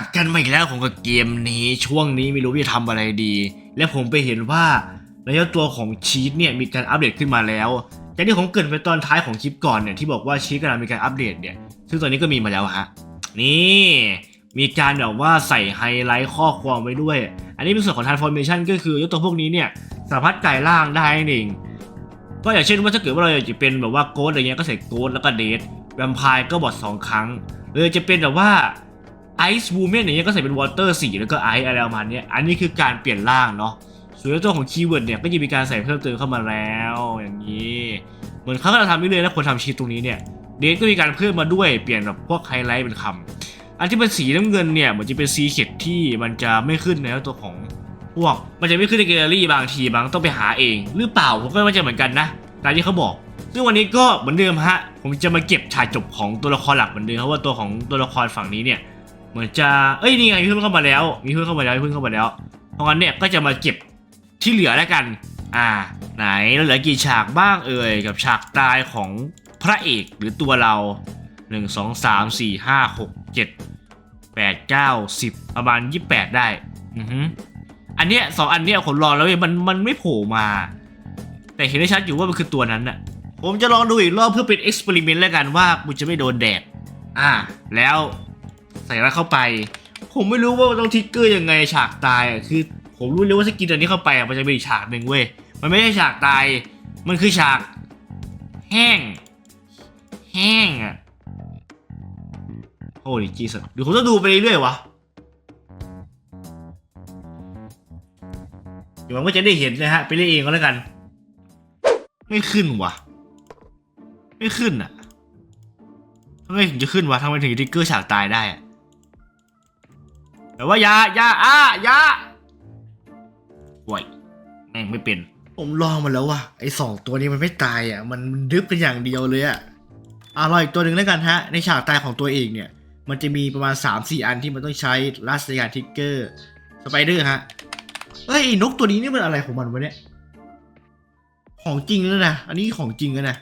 ลับกันมาอีกแล้วผมกับเกมนี้ช่วงนี้ไม่รู้จะทำอะไรดี และผมไปเห็นว่าระยะตัวของชีตเนี่ยมีการอัปเดตขึ้นมาแล้วจากที่ผมเกรินไปตอนท้ายของคลิปก่อนเนี่ยที่บอกว่าชีตกำลังมีการอัปเดตเนี่ยซึ่งตอนนี้ก็มีมาแล้วฮะนี่มีการแบบว่าใส่ไฮไลท์ข้อความไว้ด้วย อันนี้เป็นส่วนของ transformation ก็คือยกตัวพวกนี้เนี่ยสามารถกลายร่างได้นั่นเองก็อย่างเช่นว่าถ้าเกิดว่าเราอยากจะเป็นแบบว่าโกดอะไรเงี้ยก็ใส่โกดแล้วก็เดทแวมไพร์ก็บอดสองครั้งหรือจะเป็นแบบว่า ไอซ์บูมเมนอย่างเงี้ยก็ใส่เป็นวอเตอร์สีแล้วก็ไอซ์อะไรประมาณเนี้ยอันนี้คือการเปลี่ยนร่างเนาะส่วนตัวของคีย์เวิร์ดเนี่ยก็จะมีการใส่เพิ่มเติมเข้ามาแล้วอย่างนี้ เหมือนเขากำลังทำเรื่อยๆแล้วคนทำชีตตรงนี้เนี่ยเดทก็มีการเพิ่มมาด้วยเปลี่ยนแบบพวกไฮไลท์เป็นคำอันที่เป็นสีน้ำเงินเนี่ยเหมือนจะเป็นซีเค็ดที่มันจะไม่ขึ้นในตัวของพวก มันจะไม่ขึ้นในแกลเลอรี่บางทีบางต้องไปหาเอง หรือเปล่าผมก็ไม่มั่นใจเหมือนกันนะตามที่เขาบอกซึ่งวันนี้ก็เหมือนเดิมฮะผมจะมาเก็บฉากจบของตัวละครหลักเหมือนเดิมเพราะว่าตัวของตัวละครฝั่งนี้เนี่ย เหมือนจะ เอ้ยนี่ไงมีเพื่อนเข้ามาแล้ว มีเพื่อนเข้ามาแล้วมีเพื่อนเข้ามาแล้ว เพราะงั้นเนี่ยก็จะมาเก็บที่เหลือแล้วกัน อ่า ไหนเหลือกี่ฉากบ้างเอ่ยกับฉากตายของพระเอกหรือตัวเราหนึ่งสองสามสี่ห้าหกเจ็ดแปดเก้าสิบประมาณยี่แปดได้ อือฮึอันเนี้ยสองอันเนี้ยผมรอแล้วเว้ยมันมันไม่โผล่มา แต่เห็นได้ชัดอยู่ว่ามันคือตัวนั้นน่ะผมจะลองดูอีกรอบเพื่อเป็นเอ็กซ์เพร์เมนต์แล้วกันว่ากูจะไม่โดนแดด อ่า แล้ว ส่แล้วเข้าไป ผมไม่รู้ว่ามันต้องทิกเกอร์ยังไงฉากตายอะคือผมรู้เลยว่าสกินตัวนี้เข้าไปอะมันจะมีอีกฉากหนึ่งเว้ยมันไม่ใช่ฉากตาย มันคือฉาก แห้ง แห้งอะโอ้ดิจีสดี๋ยวผมต้องดูไปเรื่อยๆวะเดี๋ยวมันก็จะได้เห็นนะฮะ ไปเล่นเองก็แล้วกัน ไม่ขึ้นวะไม่ขึ้นอะทำไมถึงจะขึ้นวะทำไมถึงทิกเกอร์ฉากตายได้อะ แต่ว่ายายาอ้ายาห่วยแม่งไม่เป็น ผมลองมาแล้วว่ะไอสองตัวนี้มันไม่ตายอะ มันดึบเป็นอย่างเดียวเลยอะอะรออีกตัวหนึ่งแล้วกันฮะ ในฉากตายของตัวเองเนี่ย มันจะมีประมาณ 3-4 อันที่มันต้องใช้ลัสในการทิกเกอร์สไปเดอร์ฮะเฮ้ยไอ้นกตัวนี้นี่มันอะไรของมันวะเนี่ย ของจริงแล้วนะ อันนี้ของจริงแล้วนะ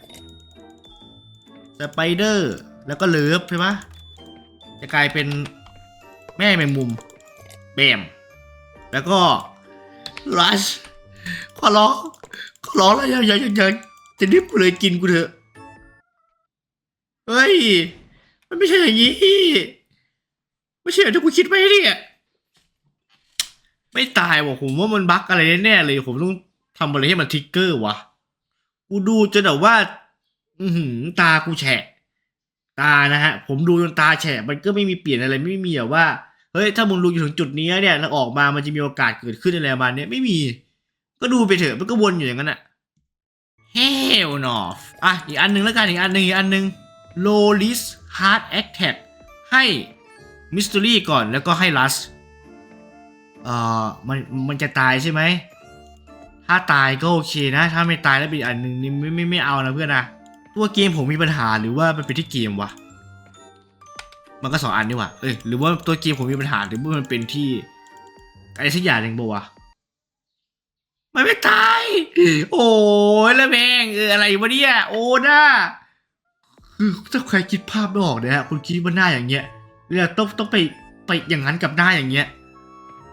สไปเดอร์ แล้วก็เลิฟใช่ไหมจะกลายเป็นแม่แมงมุม แบมแล้วก็รัชขอร้องขอร้องแล้วอย่าอย่าอย่าจะดิบกูเลยกินกูเถอะเฮ้ย มันไม่ใช่อย่างนี้ ไม่ใช่อย่างที่กูคิดไว้เนี่ยไม่ตายว่ะผมว่ามันบั๊กอะไรแน่เลย ผมต้องทำอะไรให้มันทิกเกอร์วะกูดูจนแบบว่า อือหือตากูแฉะ ตานะฮะ ผมดูจนตาแฉะ มันก็ไม่มีเปลี่ยนอะไรไม่มีแบบว่า เฮ้ยถ้ามึงดูอยู่ถึงจุดนี้เนี่ยแล้วออกมามันจะมีโอกาสเกิดขึ้นอะไรประมาณเนี้ยไม่มี ก็ดูไปเถอะมันก็วนอยู่อย่างนั้นอะเฮลนอฟอะอีกอันหนึ่งแล้วกันอีกอันหนึ่งอีกอันหนึ่ง low risk hard attack ให้ mystery ก่อนแล้วก็ให้ lust เอ่อมันมันจะตายใช่ไหม ถ้าตายก็โอเคนะ ถ้าไม่ตายแล้วเป็นอีกอันหนึ่งนี่ไม่ไม่ไม่เอานะเพื่อนนะ ตัวเกมผมมีปัญหาหรือว่ามันเป็นที่เกมวะ มันก็สองอันนี่หว่าเอ้ยหรือว่าตัวเกมผมมีปัญหาหรือว่ามันเป็นที่ไอะไรสักอย่างหนึ่งปะวะมันไม่ตาย โอ้ยแล้วแม่งเอออะไรวะเนี่ยโอ้หน้าคือถ้าใครคิดภาพไม่ออกเนี่ยฮะคุณคิดว่าหน้าอย่างเงี้ยเนี่ยต้องต้องไปไปอย่างนั้นกับหน้าอย่างเงี้ย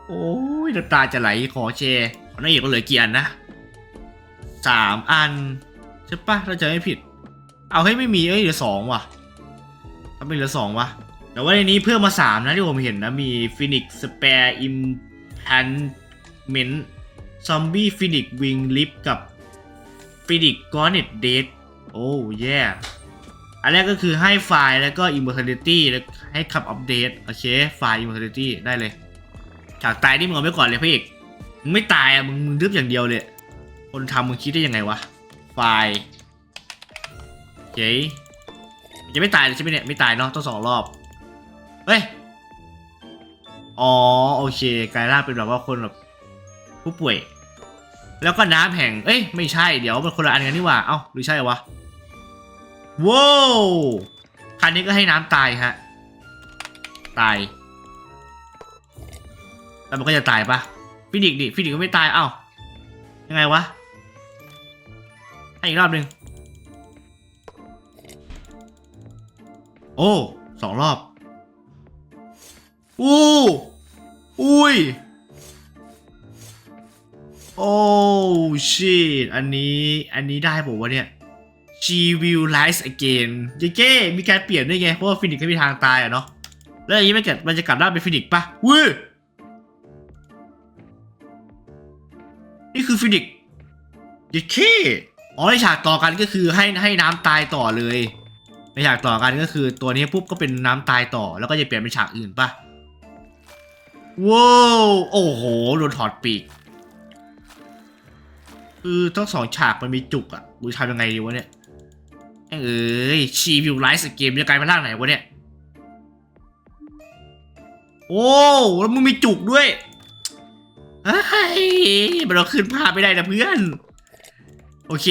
โอ้ยน้ำตาจะไหลขอแชร์ของนางเอกก็เหลือกี่อันนะสามอันใช่ปะเราจะไม่ผิด เอาให้ไม่มีเอ้ยเหลือสองว่ะทำไมเหลือสองวะ แต่ว่าในนี้เพิ่มมาสามนะที่ผมเห็นนะ มีฟินิกสเปร์อิมแพนเมนซอมบี้ฟินิกวิงลิฟกับฟินิกกอนเน็ตเดดโอ้แย่อันแรกก็คือให้ไฟล์แล้วก็ immortality แล้วให้ขับอัปเดตโอเคไฟล์ immortality ได้เลยฉากตายนี่มึงเอาไว้ก่อนเลยพี่เอกมึงไม่ตายอะมึงมึงดึบอย่างเดียวเลย คนทำมึงคิดได้ยังไงวะไฟล์เจ๊จะไม่ตายเลยใช่ไหมเนี่ยไม่ตายเนาะต้องสองรอบ เฮ้ย อ๋อ โอเคกลายร่างเป็นแบบว่าคนแบบผู้ป่วย แล้วก็น้ำแห่ง เอ้ย ไม่ใช่ เดี๋ยวมันคนละอันกันนี่หว่า เอ้าหรือใช่วะว้าวคันนี้ก็ให้น้ำตายฮะ ตาย แล้วมันก็จะตายปะฟินิกดิฟินิกก็ไม่ตาย เอ้า ยังไงวะ ให้อีกรอบหนึ่งโอ้สองรอบ อู้อุ้ย โอ้ชิตอันนี้อันนี้ได้บอกว่าเนี่ย she will rise again เจ๊เก้มีการเปลี่ยนด้วยไง เพราะว่าฟินิกซ์ก็มีทางตายอะเนาะแล้วอย่างนี้มันเกิดมันจะกลับด้านเป็นฟินิกซ์ปะวุ้ยนี่คือฟินิกซ์เจ๊เก้อ๋อในฉากต่อกันก็คือให้ให้น้ำตายต่อเลยในฉากต่อกันก็คือตัวนี้ปุ๊บก็เป็นน้ำตายต่อแล้วก็จะเปลี่ยนเป็นฉากอื่นปะ ว้าวโอ้โหโดนถอดปีกคือทั้งสองฉากมันมีจุกอะกูจะทำยังไงดีวะเนี่ยเอ้ยชีวิวไลฟ์สเกมจะกลายเป็นร่างไหนวะเนี่ย โอ้แล้วมึงมีจุกด้วยเฮ้มันเราขึ้นภาพไม่ได้นะเพื่อน โอเค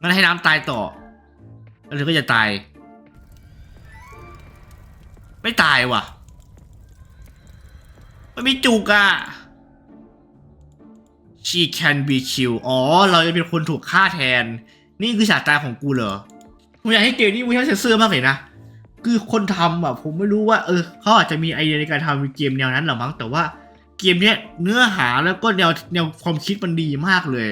งั้นให้น้ำตายต่อแล้วเธอก็จะตาย ไม่ตายว่ะ มันมีจุกอะ she can be killed อ๋อ เราจะเป็นคนถูกฆ่าแทน นี่คือฉากตายของกูเหรอผมอยากให้เกมนี้มีทั้งเซนเซอร์มากเลยนะ คือคนทำอะผมไม่รู้ว่า เออเขาอาจจะมีไอเดียในการทำเกมแนวนั้นหรอมั้ง แต่ว่าเกมเนี้ยเนื้อหาแล้วก็แนวแนวความคิดมันดีมากเลย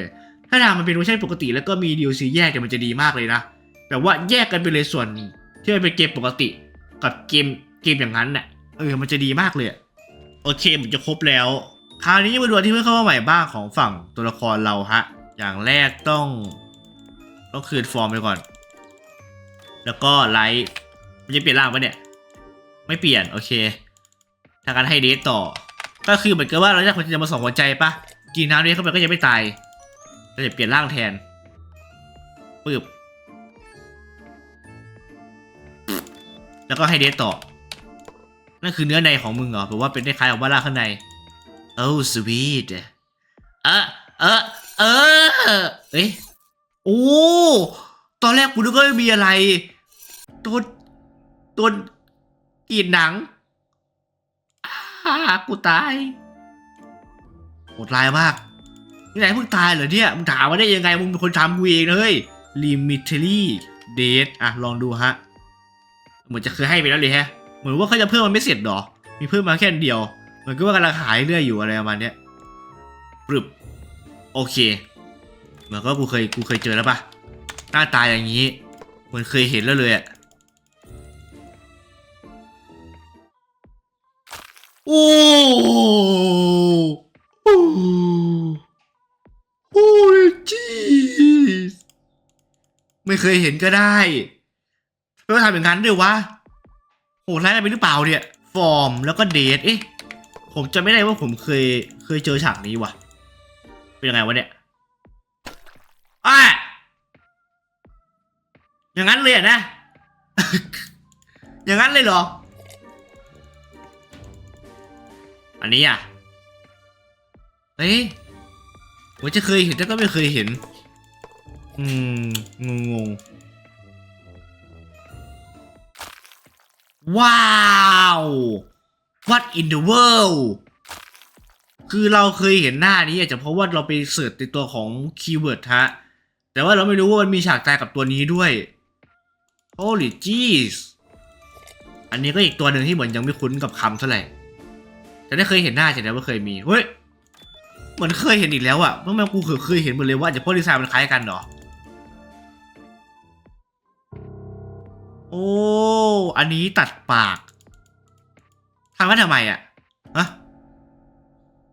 ถ้าทำมันเป็นเวอร์ชันปกติแล้วก็มี DLC แยกกันมันจะดีมากเลยนะ แต่ว่าแยกกันไปเลยส่วนนี้ที่มันเป็นเกมปกติ กับเกมเกมอย่างนั้นน่ะ เออ มันจะดีมากเลยอะ โอเคมันจะครบแล้ว คราวนี้มาดูอันที่เพิ่งเข้ามาใหม่บ้างของฝั่งตัวละครเราฮะ อย่างแรกต้อง ต้องคืนฟอร์มไปก่อน แล้วก็ไลท์มันจะเปลี่ยนร่างปะเนี่ย ไม่เปลี่ยน โอเคทางการให้เดทต่อ ก็คือเหมือนกับว่าเราจะคนจะมาส่งหัวใจปะกินน้ำเดทเข้าไปก็ยังไม่ตายเราจะเปลี่ยนร่างแทนปึ๊บแล้วก็ให้เดทต่อ นั่นคือเนื้อในของมึงเหรอหรือว่าเป็นคล้ายๆกับว่าร่าข้างในโอ้สวีทเออเออเออเอ้ยโอ้ตอนแรกกูนึกว่ามีอะไร ตัวตัวกีดหนังกูตายโหดร้ายมาก นี่ไหนเพิ่งตายเหรอเนี่ย มึงถามมาได้ยังไง มึงเป็นคนทำกูเองเฮ้ย limitary date อะ ลองดูฮะ เหมือนจะเคยให้ไปแล้วเลยฮะ เหมือนว่าเขาจะเพิ่มมันไม่เสร็จหรอ มีเพิ่มมาแค่เดียว เหมือนก็ว่ากำลังหายเรื่อยอยู่อะไรประมาณเนี้ยปรึบ โอเค เหมือนก็กูเคยกูเคยเจอแล้วปะหน้าตาอย่างนี้ เหมือนเคยเห็นแล้วเลยอะโอ้โอ้โอ้จีสไม่เคยเห็นก็ได้ไม่ว่าทำอย่างนั้นด้วยวะ หดร้ายไปหรือเปล่าเนี่ยฟอร์มแล้วก็เดทเอ๊ะผมจะไม่ได้ว่าผมเคยเคยเจอฉากนี้ว่ะ เป็นยังไงวะเนี่ยอ้อย่างนั้นเลยนะ อย่างนั้นเลยเหรอ อันนี้อะเฮ้ยผมจะเคยเห็นแต่ก็ไม่เคยเห็น อืมงงง ว้าว What in the world คือเราเคยเห็นหน้านี้อาจจะเพราะว่าเราไปเสิร์ชในตัวของคีย์เวิร์ดฮะ แต่ว่าเราไม่รู้ว่ามันมีฉากตายกับตัวนี้ด้วย Holy jeez อันนี้ก็อีกตัวหนึ่งที่เหมือนยังไม่คุ้นกับคำเท่าไหร่ แต่ได้เคยเห็นหน้าใช่ไหมว่าเคยมี เฮ้ย เหมือนเคยเห็นอีกแล้วอะเมื่อแม่กูเคยเคยเห็นหมดเลยว่าจะเพราะดีไซน์มันคล้ายกันเหรอ โอ้ อันนี้ตัดปากทำมาทำไมอะฮะ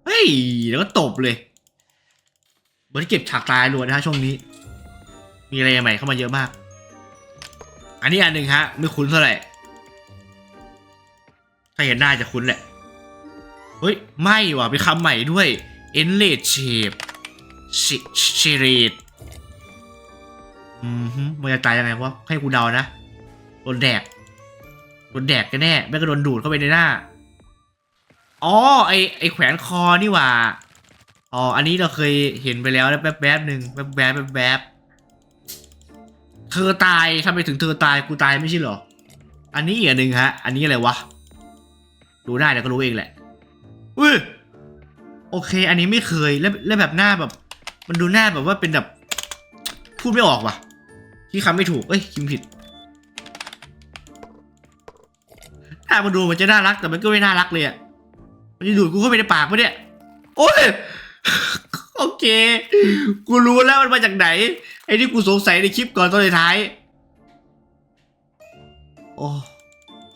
เฮ้ย แล้วก็ตบเลยเหมือนเก็บฉากตายล้วนนะฮะช่วงนี้ มีอะไรใหม่เข้ามาเยอะมาก อันนี้อันหนึ่งฮะ ไม่คุ้นเท่าไหร่ ถ้าเห็นหน้าจะคุ้นแหละ เฮ้ย ไม่ว่ะเป็นคำใหม่ด้วย endless shape shade อืมมันจะตายยังไงวะให้กูเดานะ ดนแดกโดนแดกกันแน่ไม่ก็โดนดูดเข้าไปในหน้าอ๋อไอไอแขวนคอนี่หว่าอ๋ออันนี้เราเคยเห็นไปแล้วแป๊บแป๊บๆหนึ่งแป๊บแป๊บแป๊บแป๊บเธอตายทำไมถึงเธอตายกูตายไม่ใช่เหรอ อันนี้อีกอันหนึ่งฮะ อันนี้อะไรวะดูหน้าเดี๋ยวก็รู้เองแหละอุ้ยโอเค อันนี้ไม่เคยแล้วแล้วแบบหน้าแบบ มันดูหน้าแบบว่าเป็นแบบ พูดไม่ออกว่ะที่คำไม่ถูกเอ้ยคิมผิดามันดูมันจะน่ารักแต่มันก็ไม่น่ารักเลยอะมันจะดูดกูเข้าไปในปากปะเนี่ยโอ้ยโอเค กูรู้แล้วมันมาจากไหน ไอ้ที่กูสงสัยในคลิปก่อนตอนท้ายโอ้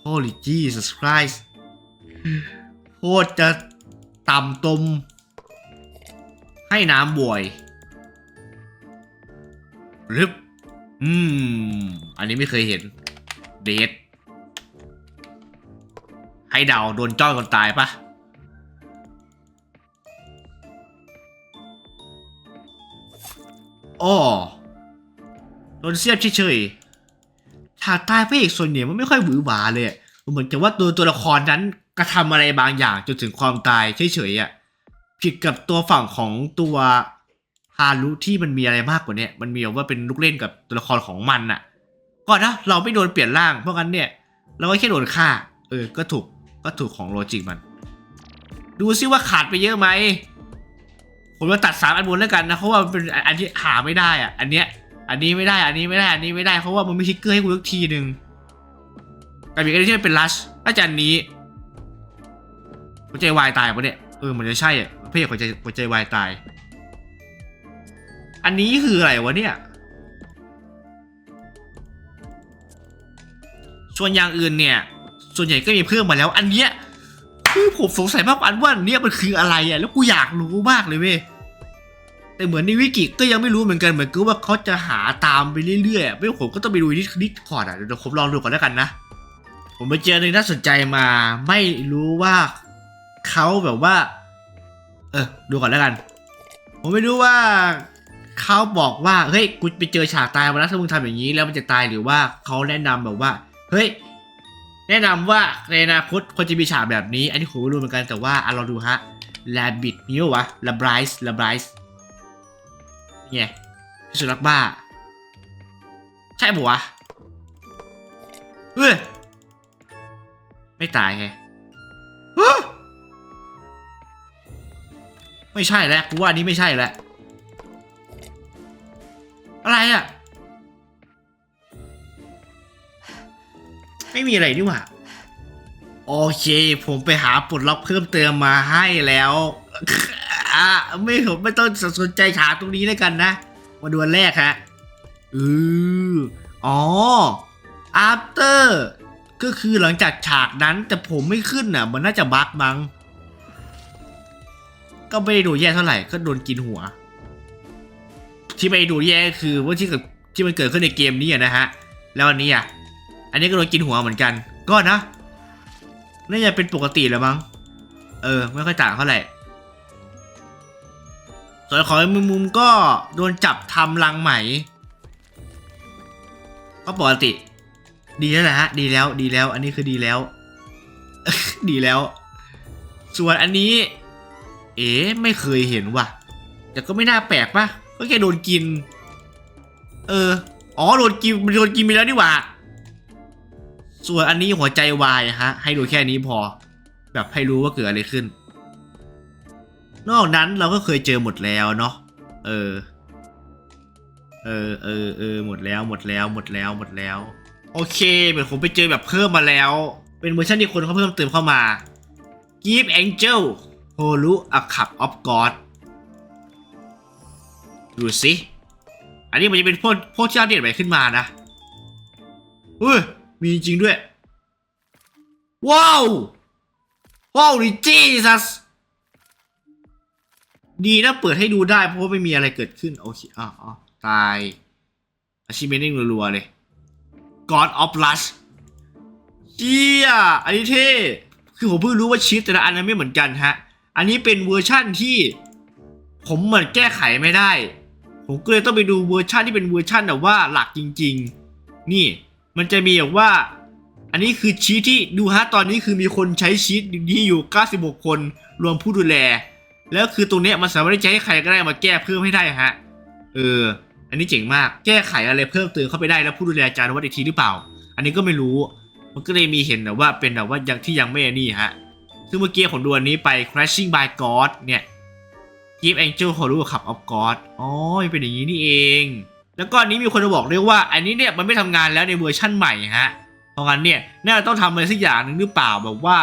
Holy Jesus Christ โคตรจะต่ำตม ให้น้ำบวยรึบอืม อันนี้ไม่เคยเห็น เดท ให้เดาโดนจ้อยคนตายปะอ้อโดนเสียบเฉยๆฉากตายพระเอกส่วนใหญ่มันไม่ค่อยหวือหวาเลยเหมือนกับว่าตัวตัวละครนั้นกระทำอะไรบางอย่างจนถึงความตายเฉยๆอะผิดกับตัวฝั่งของตัวฮารุที่มันมีอะไรมากกว่าเนี้ยมันมีแบบว่าเป็นลูกเล่นกับตัวละครของมันน่ะก่อนนะเราไม่โดนเปลี่ยนร่างเพราะงั้นเนี่ย เราก็แค่โดนฆ่า เออก็ถูก ก็ถูกของโลจิกมัน ดูซิว่าขาดไปเยอะไหมผมจะตัดสามอันบนแล้วกันนะเพราะว่ามันเป็นอันที่หาไม่ได้อะ อันเนี้ย อันนี้ไม่ได้ อันนี้ไม่ได้ อันนี้ไม่ได้ เพราะว่ามันไม่ทิกเกอร์ให้กูสักทีหนึ่งแต่มีอันที่เป็นลัชน่าจันนี้หัวใจวายตายปะเนี่ย เออมันจะใช่อะเพื่อนหัวใจหัวใจวายตาย อันนี้คืออะไรวะเนี่ย ส่วนอย่างอื่นเนี่ย ส่วนใหญ่ก็มีเพิ่มมาแล้วอันเนี้ยคือผมสงสัยมากกว่าอันว่าอันเนี้ยมันคืออะไรอะแล้วกูอยากรู้มากเลยเว้ยแต่เหมือนในวิกิก็ยังไม่รู้เหมือนกันเหมือนกับว่าเขาจะหาตามไปเรื่อยๆไม่ว่าผมก็ต้องไปดูที่ดิสคอร์ดอะเดี๋ยวผมลองดูก่อนแล้วกันนะผมไปเจอหนึ่งน่าสนใจมาไม่รู้ว่าเขาแบบว่า เออดูก่อนแล้วกัน ผมไม่รู้ว่าเขาบอกว่าเฮ้ยกูไปเจอฉากตายมาแล้วถ้ามึงทำอย่างนี้แล้วมันจะตายหรือว่าเขาแนะนำแบบว่า เฮ้ย แนะนำว่าในอนาคตควรจะมีฉากแบบนี้ อันนี้ผมไม่รู้เหมือนกันแต่ว่าอะเราดูฮะ Rabbit มีปะวะ l a b r i c e l a b r i c e นี่ไงสุนักบ้า ใช่ปะวะเฮ้ยไม่ตายแฮะฮะไม่ใช่แล้วกูว่านนี้ไม่ใช่แล้วอะไรอะ ม่มีอะไรนี่หว่า โอเค ผมไปหาปลดล็อกเพิ่มเติมมาให้แล้วอะไม่ผมไม่ต้องสนใจฉากตรงนี้แล้วกันนะมาดูอันแรกฮะเอออ๋อ after ก็คือหลังจากฉากนั้นแต่ผมไม่ขึ้นอะ มันน่าจะบั๊กมั้งก็ไม่ได้ดูแย่เท่าไหร่ก็โดนกินหัว ที่ไม่ดูแย่คือว่าที่เกิดที่มันเกิดขึ้นในเกมนี้นะฮะ แล้วอันนี้อะ อันนี้ก็โดนกินหัวเหมือนกัน ก็นะน่าจะเป็นปกติแหล้วมั้ง เออ ไม่ค่อยต่างเท่าไหร่ส่วนของมุมมุมก็โดนจับทำรังไหม ก็ปกติ ดีแล้วแหละฮะ ดีแล้ว ดีแล้ว อันนี้คือดีแล้ว ดีแล้ว ส่วนอันนี้ เอ๋ไม่เคยเห็นว่ะ แต่ก็ไม่น่าแปลกปะก็แค่โดนกิน เออ อ๋อ โดนกินมันโดนกินไปแล้วนี่หว่า ส่วนอันนี้หัวใจวายฮะ ให้ดูแค่นี้พอ แบบให้รู้ว่าเกิดอะไรขึ้น นอกนั้นเราก็เคยเจอหมดแล้วเนาะเออ เออเออเออหมดแล้วหมดแล้วหมดแล้วหมดแล้ว โอเคเหมือนผมไปเจอแบบเพิ่มมาแล้ว เป็นเวอร์ชันที่คนเขาเพิ่มเติมเข้ามา Give Angel Holu a Cup of God ดูสิ อันนี้มันจะเป็นพวกพวกที่อัปเดตใหม่ขึ้นมานะเฮ้ย มีจริงด้วย ว้าว ว้าวดิจีซัสดีนะเปิดให้ดูได้เพราะว่าไม่มีอะไรเกิดขึ้น โอเคอ๋ออ๋อตายอาชิเมนิ่งรัวๆเลย God of Lust เจี๊ยอันนี้เท่ คือผมเพิ่งรู้ว่าชีตแต่ละอันนั้นไม่เหมือนกันฮะ อันนี้เป็นเวอร์ชั่นที่ ผมเหมือนแก้ไขไม่ได้ ผมก็เลยต้องไปดูเวอร์ชันที่เป็นเวอร์ชันแบบว่าหลักจริง ๆ นี่ มันจะมีแบบว่า อันนี้คือชีตที่ดูฮะตอนนี้คือมีคนใช้ชีตนี้อยู่ 96 คนรวมผู้ดูแล แล้วคือตรงเนี้ยมันสามารถที่จะให้ใครก็ได้มาแก้เพิ่มให้ได้ฮะ เออ อันนี้เจ๋งมาก แก้ไขอะไรเพิ่มเติมเข้าไปได้แล้วผู้ดูแลจานวัดอีกทีหรือเปล่า อันนี้ก็ไม่รู้ มันก็เลยมีเห็นแบบว่าเป็นแบบว่ายังที่ยังไม่นี่ฮะ ซึ่งเมื่อกี้ผมดูอันนี้ไป crashing by god เนี่ย Give Angel Hollow Cup of God อ๋อเป็นอย่างนี้นี่เอง แล้วก็อันนี้มีคนมาบอกด้วยกว่า อันนี้เนี่ยมันไม่ทำงานแล้วในเวอร์ชั่นใหม่ฮะเพราะงั้นเนี่ยน่าจะต้องทำอะไรสักอย่างหนึ่งหรือเปล่าแบบว่า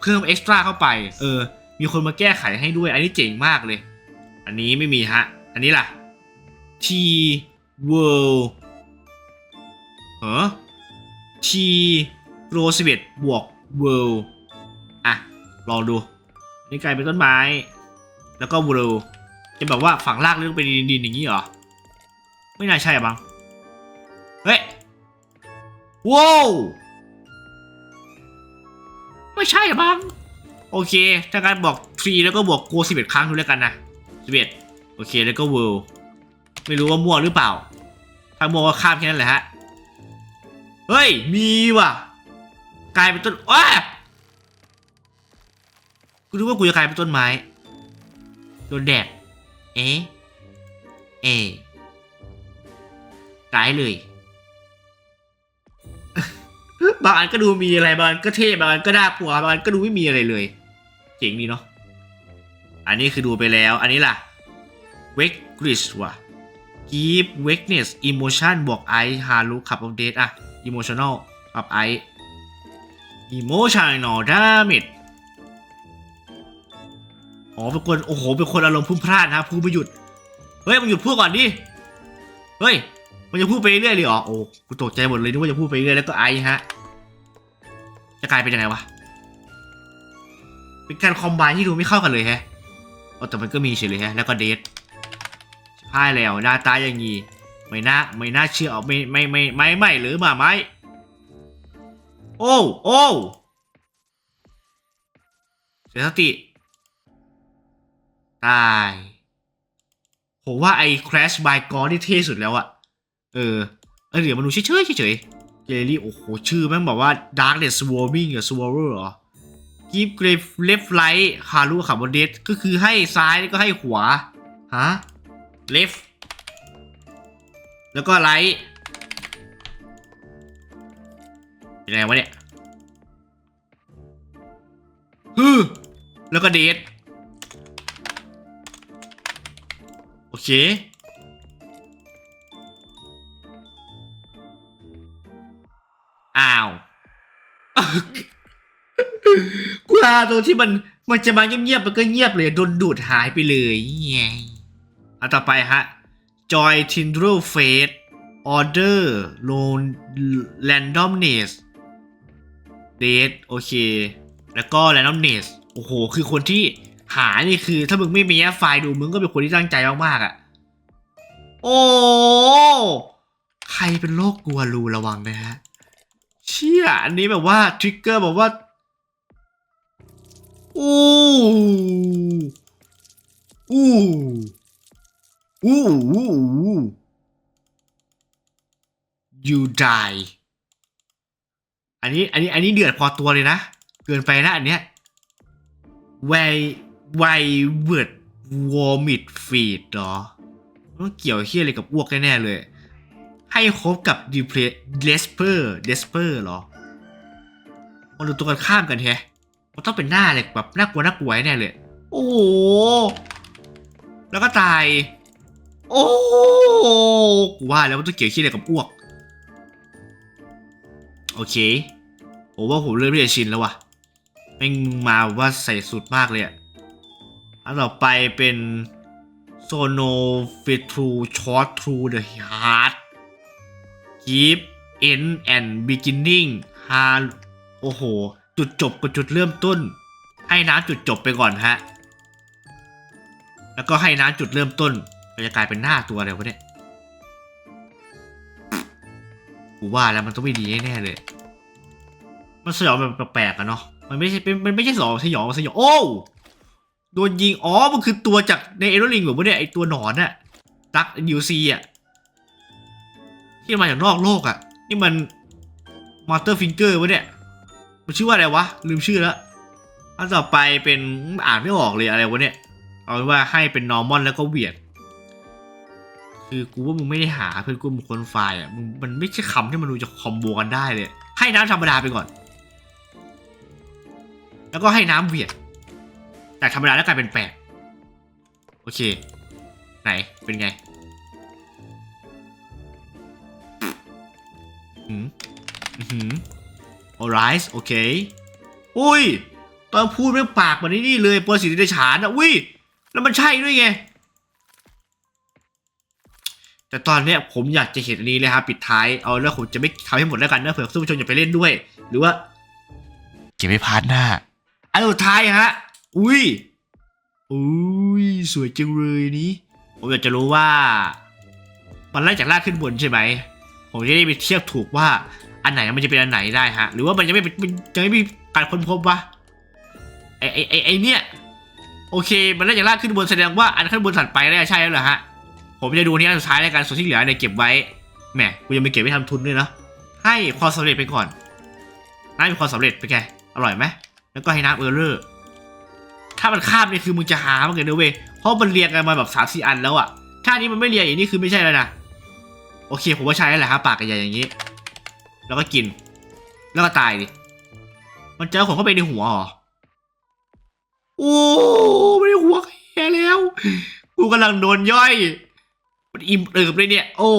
เพิ่มเอ็กซ์ตร้าเข้าไป เออ มีคนมาแก้ไขให้ด้วย อันนี้เจ๋งมากเลย อันนี้ไม่มีฮะ อันนี้ล่ะ T World เหรอ T r o s e บวก World อะ ลองดู นี่กลายเป็นต้นไม้ แล้วก็ World จะแบบว่าฝั่งลางเรื่องเป็นดินๆอย่างนี้เหรอ ไม่น่าใช่อะบังเฮ้ยว้าวไม่ใช่อะบังโอเค ถ้าการบอก3แล้วก็บวกโก11ครั้งดูแล้วกันนะ11โอเคแล้วก็ world ไม่รู้ว่ามั่วหรือเปล่า ถ้ามั่วก็ข้ามแค่นั้นแหละฮะ เฮ้ย มีว่ะ กลายเป็นต้นว้ากูรู้ว่ากูจะกลายเป็นต้นไม้ โดนแดด เอ๊ะ เอ๊ะ ตายเลย บางอันก็ดูมีอะไรบางอันก็เท่บางอันก็น่ากลัวบางอันก็ดูไม่มีอะไรเลย เจ๋งดีเนาะอันนี้คือดูไปแล้ว อันนี้ล่ะ wake gris ว่ะ Keep w a k n e s s emotion บวก i ฮารุขับ of date อะ emotional กับ i emotional damage อ๋อเป็นคนโอ้โหเป็นคนอารมณ์พุ่งพลาดนะพูดไม่หยุด เฮ้ยมันหยุดพูดก่อนดิ เฮ้ย มันจะพูดไปเรื่อยเลยเหรอ โอ้ กูตกใจหมดเลยนึกว่าจะพูดไปเรื่อยแล้วก็ไอฮะ จะกลายเป็นยังไงวะ เป็นการคอมไบที่ดูไม่เข้ากันเลยแฮะโอ้แต่มันก็มีเฉยเลยแฮะ แล้วก็เดทพ่ายแล้วหน้าตาอย่างงี้ ไม่น่าไม่น่าเชื่อเอาไม่ไม่ไม่ไม่ไม่หรือมาไม้โอ้โอ้เสียสติ ตายผมว่าไอ้ Crash by God นี่เท่สุดแล้วอะ เออเออเดี๋ยวมาดูเฉยๆเฉยเจลลี่โอ้โห ชื่อแม่งบอกว่า Darkness Swarming กับ Swallower เหรอ Keep Grave Left Right ฮารุขับบนเดสก็คือให้ซ้ายแล้วก็ให้ขวาฮะ Left แล้วก็ Right ยังไงวะเนี่ยฮึแล้วก็เดทโอเคาตัวที่มันมันจะมาเงียบๆมันก็เงียบเลยโดนดูดหายไปเลยไงอันต่อไปฮะ Joy Tindrel Fate Order Lone Randomness Date โอเค แล้วก็ Randomness โอ้โห คือคนที่หานี่คือ ถ้ามึงไม่มีแอปไฟล์ดูมึงก็เป็นคนที่ตั้งใจมากๆอะ่ะ โอ้ใครเป็นโรคกลัวรูระวังนะฮะ เชี่ยอันนี้แบบว่าทริกเกอร์แบบว่า อู้อู้อู้อู้อู้ you die อันนี้อันนี้อันนี้เดือดพอตัวเลยนะ เกินไปนะอันเนี้ยไวไวเวิร์ดวอมิดฟีดเหรอมันเกี่ยวเฮียอะไรกับอ้วกแน่ๆเลย ให้คบกับดีเพลเดสเปอร์เดสเปอร์หรอมันดูตัวกันข้ามกันแฮะ มันต้องเป็นหน้าเลยแบบน่ากลัวน่ากลัวแน่เลย โอ้โห แล้วก็ตาย โอ้กูว่าแล้วมันต้องเกี่ยวเฮียอะไรกับอ้วก โอเคผมว่าผมเริ่มที่จะชินแล้วว่ะแม่งมาว่าใส่สุดมากเลยอะอันต่อไปเป็นโซโนฟิทรูช็อตทรูเดอะฮาร์ดคีปเอ็นแอนด์บิกินนิ่งฮาโอ้โห จุดจบกับจุดเริ่มต้น ให้น้ำจุดจบไปก่อนฮะ แล้วก็ให้น้ำจุดเริ่มต้นมันจะกลายเป็นหน้าตัวอะไรวะเนี่ยกูว่าแล้วมันต้องไม่ดีแน่เลย มันสยองแบบแปลกๆอะเนาะ มันไม่ใช่เป็นมันไม่ใช่สยองสยองสยอง โอ้ โดนยิง อ๋อ มันคือตัวจากในเอโรลิงแบบว่าเนี่ยไอตัวหนอนอะดักยูซีอะที่มาจากนอกโลกอะนี่มันมอเตอร์ฟิงเกอร์วะเนี่ย มันชื่อว่าอะไรวะ ลืมชื่อแล้วอันต่อไปเป็นอ่านไม่ออกเลยอะไรวะเนี่ย เอาว่าให้เป็นนอร์มอนแล้วก็เวียด คือกูว่ามึงไม่ได้หาเพื่อนกูมึงคนไฟล์อะมึงมันไม่ใช่คำที่มันดูจะคอมโบกันได้เลย ให้น้ำธรรมดาไปก่อน แล้วก็ให้น้ำเวียด แต่ธรรมดาแล้วกลายเป็นแปลกโอเค ไหนเป็นไงอืมอืม alright โอเคอุ้ย ตอนพูดไม่ปากเหมือนนี่เลยปรสิตในฉานอะอุ้ย แล้วมันใช่ด้วยไง แต่ตอนเนี้ยผมอยากจะเห็นอันนี้เลยครับปิดท้าย เอาแล้วผมจะไม่ทำให้หมดแล้วกันนะเผื่อท่านผู้ชมจะไปเล่นด้วย หรือว่า เก็บไว้พาร์ทหน้า อันสุดท้ายฮะ อุ้ย อุ้ย สวยจังเลยนี้ ผมอยากจะรู้ว่า มันไล่จากล่างขึ้นบนใช่ไหม ผมจะได้ไปเทียบถูกว่า อันไหนมันจะเป็นอันไหนได้ฮะ หรือว่ามันจะไม่เป็นมันจะไม่มีการค้นพบวะไอไอไอไอเนี่ย โอเค มันไล่จากล่างขึ้นบนแสดงว่าอันขึ้นบนถัดไปน่าจะใช่แล้วเหรอฮะ ผมจะดูนี้อันสุดท้ายแล้วกันส่วนที่เหลือเนี่ยเก็บไว้ แหม กูยังไม่เก็บไว้ทำทุนด้วยเนาะ ให้ความสำเร็จไปก่อนน้ำมีความสำเร็จไปนไงอร่อยไหม แล้วก็ให้น้ำเออร์เลอร์ ถ้ามันข้ามเนี่ยคือมึงจะหามากเลยนะเว้ย เพราะมันเรียงกันมาแบบสามสี่อันแล้วอะถ้านี้มันไม่เรียงอย่างนี้คือไม่ใช่แล้วนะ โอเค ผมว่าใช่แล้วแหละครับปากใหญ่อย่างนี้ แล้วก็กิน แล้วก็ตายดิ มันเจอของเข้าไปในหัวหรอ โอ้ไม่ได้หัวแค่แล้ว กูกำลังโดนย่อย มันอิ่มเอิบเลยเนี่ย โอ้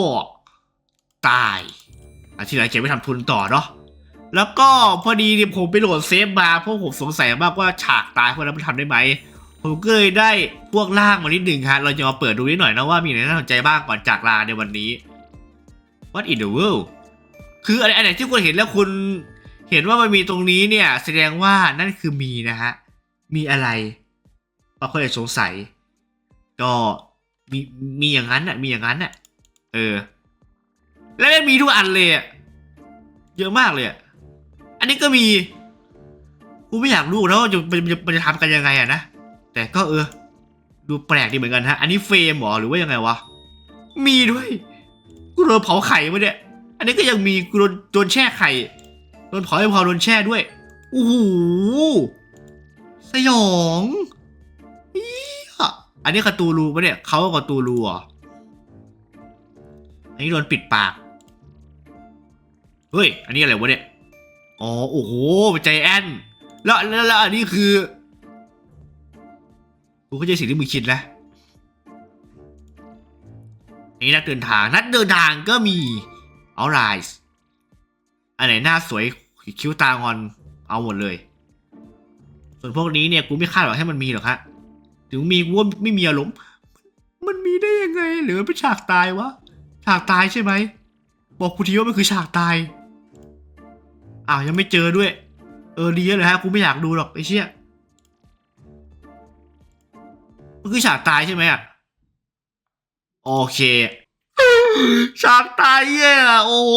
ตายอาที่ไหนเก็บไว้ทำทุนต่อเนาะ แล้วก็พอดีเนี่ยผมไปโหลดเซฟมาเพราะผมสงสัยมากว่าฉากตายพวกนั้นมันทำได้ไหม ผมก็เลยได้พวกล่างมานิดหนึ่งฮะ เราจะมาเปิดดูนิดหน่อยนะว่ามีอะไรน่าสนใจบ้างก่อนจากลาในวันนี้ What in the world คืออะไรอะไรที่คุณเห็นแล้วคุณเห็นว่ามันมีตรงนี้เนี่ย แสดงว่านั่นคือมีนะฮะ มีอะไรบางคนอาจจะสงสัย ก็มีมีอย่างนั้นน่ะมีอย่างนั้นน่ะเออ แล้วมีทุกอันเลยอะเยอะมากเลยอะอันนี้ก็มีกูไม่อยากรู้นะว่าจะมันจะมันจะทำกันยังไงอะนะแต่ก็เออ ดูแปลกดีเหมือนกันฮะ อันนี้เฟรมหรอหรือว่ายังไงวะมีด้วยกูโดนเผาไข่มาเนี่ย อันนี้ก็ยังมีโดนโดนแช่ไข่โดนเผาให้เผาโดนแช่ด้วยโอ้โหสยองอันนี้คาตูรูปะเนี่ยเขากับตูรูเหรออันนี้โดนปิดปาก เฮ้ย อันนี้อะไรวะเนี่ย อ๋อ โอ้โห ใจแอน แล้วแล้วแล้วอันนี้คือ กูเข้าใจสิ่งที่มึงคิดแล้วอันนี้นักเดินทาง นักเดินทางก็มี เอาไลส์อันไหนหน้าสวยคิ้วตางอนเอาหมดเลย ส่วนพวกนี้เนี่ยกูไม่คาดหวังให้มันมีหรอกฮะถึงมีกูว่าไม่มีอารมณ์มันมีได้ยังไง หรือเป็นฉากตายวะฉากตายใช่ไหมบอกกูทีว่ามันคือฉากตายอ้าวยังไม่เจอด้วย เออดีเลยฮะกูไม่อยากดูหรอกไอ้เชี่ยมันคือฉากตายใช่ไหมอะโอเค ฉากตายเย่ะโอ้โห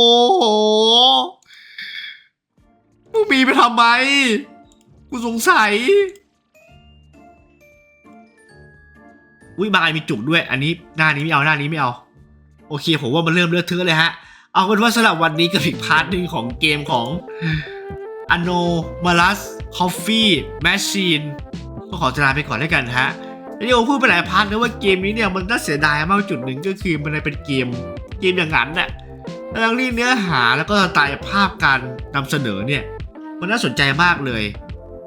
มึงมีไปทำไม กูสงสัย อุ้ยบางอันมีจุกด้วย อันนี้หน้านี้ไม่เอาหน้านี้ไม่เอา โอเค ผมว่ามันเริ่มเลอะเทอะเลยฮะ เอาเป็นว่าสำหรับวันนี้กับอีกพาร์ทหนึ่งของเกมของ Anomalus Coffee Machine ก็ขอจะลาไปก่อนแล้วกันฮะ แล้วเดี๋ยวผมพูดไปหลายพาร์ทนะว่าเกมนี้เนี่ยมันน่าเสียดายมากจุดหนึ่งก็คือมันเป็นเกมเกมอย่างนั้นน่ะทั้งที่เนื้อหาแล้วก็สไตล์ภาพการนำเสนอเนี่ย มันน่าสนใจมากเลย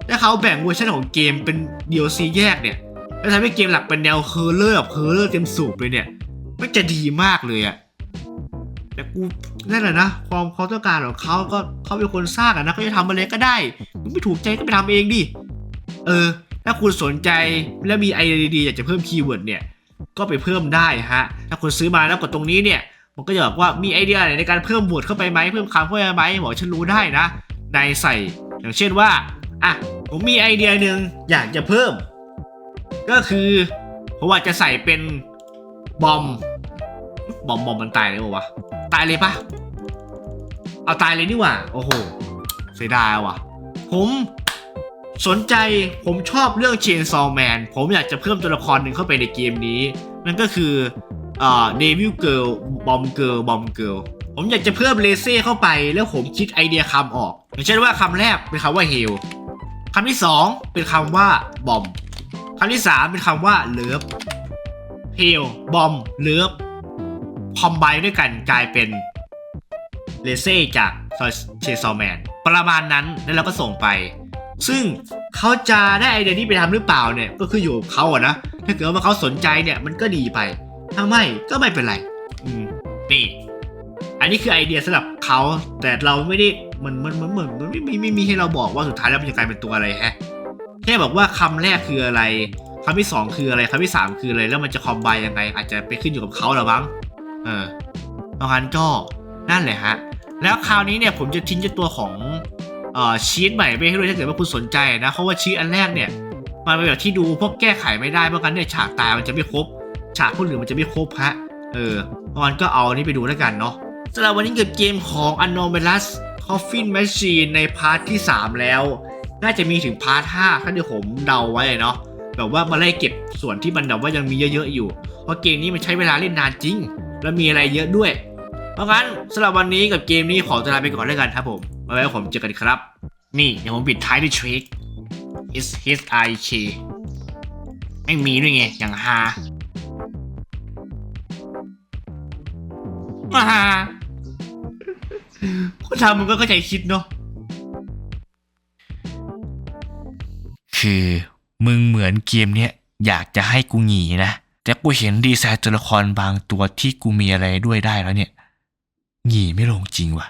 ถ้าเขาแบ่งเวอร์ชันของเกมเป็น DLC แยกเนี่ยแล้วทำให้เกมหลักเป็นแนวเคอร์เลอร์แบบเคอร์เลอร์เต็มสูบเลยเนี่ยมันจะดีมากเลยอะแต่กูนั่นแหละนะความเขาต้องการของเขาก็เขาเป็นคนสร้างอะนะเขาจะทำอะไรก็ได้มึงไม่ถูกใจก็ไปทำเองดิเออ ถ้าคุณสนใจและมีไอเดียดีอยากจะเพิ่มคีย์เวิร์ดเนี่ยก็ไปเพิ่มได้ฮะ ถ้าคุณซื้อมาแล้วกดตรงนี้เนี่ย มันก็จะบอกว่ามีไอเดียอะไรในการเพิ่มบวดเข้าไปไหมเพิ่มคำเข้าไปไหมบอกฉันรู้ได้นะในใส่อย่างเช่นว่าอะผมมีไอเดียหนึ่งอยากจะเพิ่ม ก็คือผมว่าจะใส่เป็นบอมบอมบอมมันตายเลยปะวะตายเลยปะเอาตายเลยนี่ว่า โอ้โหเสียดายว่ะ ผม สนใจผมชอบเรื่องเชนซอ w แมนผมอยากจะเพิ่มตัวละครหนึ่งเข้าไปในเกมนี้ นั่นก็คือเดวิลเกิลบอมเกิลบอมเกิลผมอยากจะเพิ่มเลเซ่เข้าไป แล้วผมคิดไอเดียคำออก อย่างเช่นว่าคำแรกเป็นคำว่าเฮลคำที่สองเป็นคำว่าบอมคำที่สามเป็นคำว่าเลิฟเฮลบอมเลิฟคอมไบด้วยกันกลายเป็นเลเซ่จากเชนซอ w แมนประมาณนั้นแล้วเราก็ส่งไป ซึ่งเขาจะได้ไอเดียนี้ไปทำหรือเปล่าเนี่ยก็คืออยู่กับเขาอะนะ ถ้าเกิดว่าเขาสนใจเนี่ยมันก็ดีไป ถ้าไม่ก็ไม่เป็นไร อืมนี่ อันนี้คือไอเดียสำหรับเขาแต่เราไม่ได้มันมันมันเหมือนมันไม่มีไม่มีให้เราบอกว่าสุดท้ายแล้วมันจะกลายเป็นตัวอะไรฮะแค่บอกว่าคำแรกคืออะไรคำที่สองคืออะไรคำที่สามคืออะไรแล้วมันจะคอมไบยังไง อาจจะไปขึ้นอยู่กับเขาหรือมั้งเออเพราะงั้นก็นั่นแหละฮะแล้วคราวนี้เนี่ยผมจะทิ้งเจ้าตัวของ ชีตใหม่ไปให้ด้วยถ้าเกิดว่าคุณสนใจนะเพราะว่าชีตอันแรกเนี่ยมันเป็นแบบที่ดูพวกแก้ไขไม่ได้เพราะงั้นเนี่ยฉากตายมันจะไม่ครบ ฉากพวกเหลือมันจะไม่ครบฮะเออเพราะงั้นก็เอาอันนี้ไปดูแล้วกันเนาะสำหรับวันนี้เกิดเกมของ Anomalous Coffin Machine ในพาร์ทที่ 3 แล้ว น่าจะมีถึงพาร์ท5ถ้าเดี๋ยวผมเดาไว้เนาะแบบว่ามาไล่เก็บส่วนที่มันแบบว่ายังมีเยอะๆอยู่ เพราะเกมนี้มันใช้เวลาเล่นนานจริง แล้วมีอะไรเยอะด้วย เพราะงั้นสำหรับวันนี้กับเกมนี้ขอตัวลาไปก่อนแล้วกันครับผม ไว้ผมเจอกันครับ นี่เดี๋ยวผมปิดท้ายด้วยทริค is his i k ไม่มีด้วยไง อย่างฮามาฮาคนทำมันก็เข้าใจคิดเนาะคือมึงเหมือนเกมเนี้ยอยากจะให้กูหนีนะ แต่กูเห็นดีไซน์ตัวละครบางตัวที่กูมีอะไรด้วยได้แล้วเนี่ยหนีไม่ลงจริงว่ะ